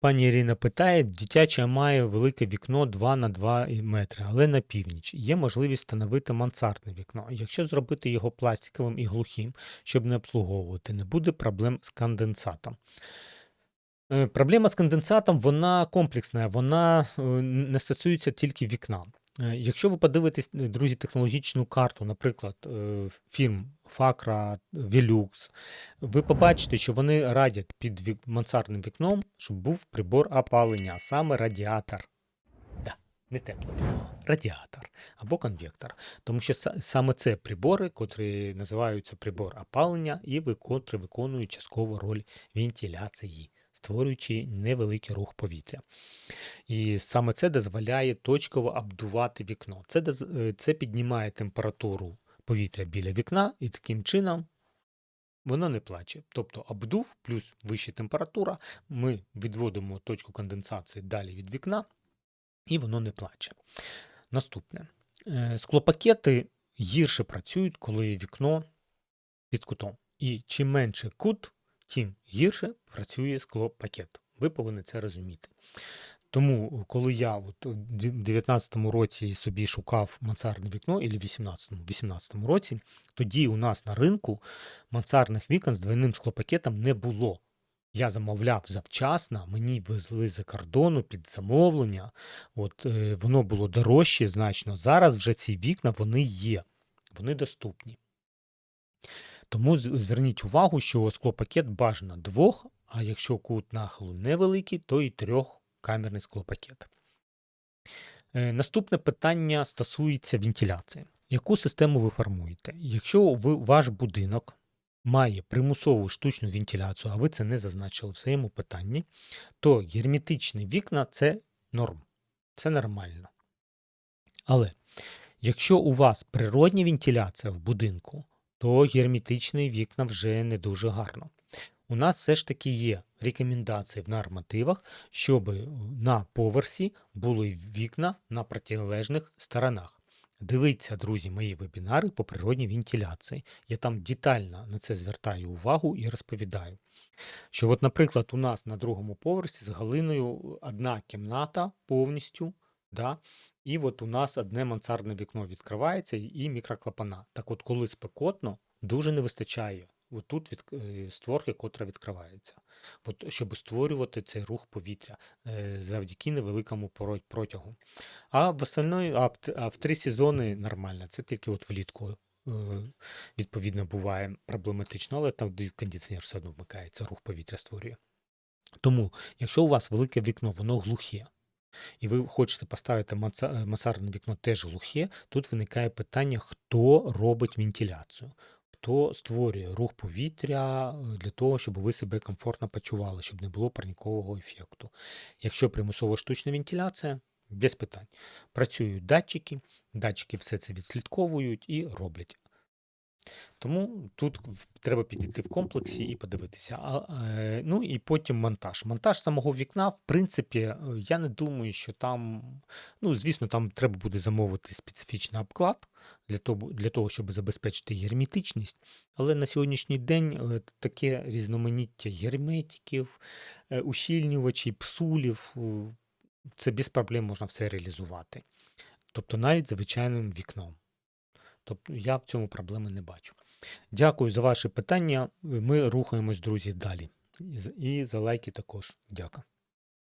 Пані Ірина питає, дитяча має велике вікно 2 на 2 метри, але на північ. Є можливість встановити мансардне вікно. Якщо зробити його пластиковим і глухим, щоб не обслуговувати, не буде проблем з конденсатом. Е, Проблема з конденсатом вона комплексна, вона е, не стосується тільки вікна. Е, Якщо ви подивитесь, е, друзі, технологічну карту, наприклад, е, фірм Факра, Velux, ви побачите, що вони радять під мансардним вікном, щоб був прибор опалення, а саме радіатор. Да, не тепло, радіатор або конвектор. Тому що саме це прибори, котрі називаються прибор опалення, і котрі виконують частково роль вентиляції, створюючи невеликий рух повітря. І саме це дозволяє точково обдувати вікно. Це, е, це піднімає температуру повітря біля вікна, і таким чином воно не плаче. Тобто обдув плюс вища температура, ми відводимо точку конденсації далі від вікна, і воно не плаче. Наступне. Е, Склопакети гірше працюють, коли вікно під кутом. І чим менше кут, тим гірше працює склопакет. Ви повинні це розуміти. Тому, коли я от у 19-му році собі шукав мансардне вікно, і в 18-му, 18-му році, тоді у нас на ринку мансардних вікон з двойним склопакетом не було. Я замовляв завчасно, мені везли за кордону під замовлення. От е, воно було дорожче значно. Зараз вже ці вікна вони є, вони доступні. Тому зверніть увагу, що склопакет бажано двох, а якщо кут нахилу невеликий, то і трьохкамерний склопакет. Е, Наступне питання стосується вентиляції. Яку систему ви формуєте? Якщо ви, ваш будинок має примусову штучну вентиляцію, а ви це не зазначили в своєму питанні, то герметичні вікна це норм. Це нормально. Але якщо у вас природня вентиляція в будинку, то герметичні вікна вже не дуже гарно. У нас все ж таки є рекомендації в нормативах, щоб на поверсі були вікна на протилежних сторонах. Дивіться, друзі, мої вебінари по природній вентиляції. Я там детально на це звертаю увагу і розповідаю. Що, от, наприклад, у нас на другому поверсі з Галиною одна кімната повністю, да, і от у нас одне мансардне вікно відкривається і- мікроклапана. Так от, коли спекотно, дуже не вистачає. Тут від, е, створки, котра відкривається. От, щоб створювати цей рух повітря е, завдяки невеликому протягу. А в остальної, а в, а в три сезони нормально. Це тільки от влітку. е, Відповідно, буває проблематично, але там кондиціонер все одно вмикається, рух повітря створює. Тому, якщо у вас велике вікно, воно глухе, і ви хочете поставити маца- е, вікно теж глухе, тут виникає питання, хто робить вентиляцію, хто створює рух повітря е, для того, щоб ви себе комфортно почували, щоб не було парнікового ефекту. Якщо примусова штучна вентиляція, без питань. Працюють датчики, датчики все це відслідковують і роблять. Тому тут треба підійти в комплексі і подивитися. А, ну і потім монтаж. Монтаж самого вікна, в принципі, е, я не думаю, що там, ну, звісно, там треба буде замовити специфічний обклад для того, для того щоб забезпечити герметичність. Але на сьогоднішній день е, таке різноманіття герметиків, е, ущільнювачів, псулів, це без проблем можна все реалізувати. Тобто навіть звичайним вікном. Тобто я в цьому проблеми не бачу. Дякую за ваші питання. Ми рухаємось, друзі, далі. І за- лайки також. Дякую.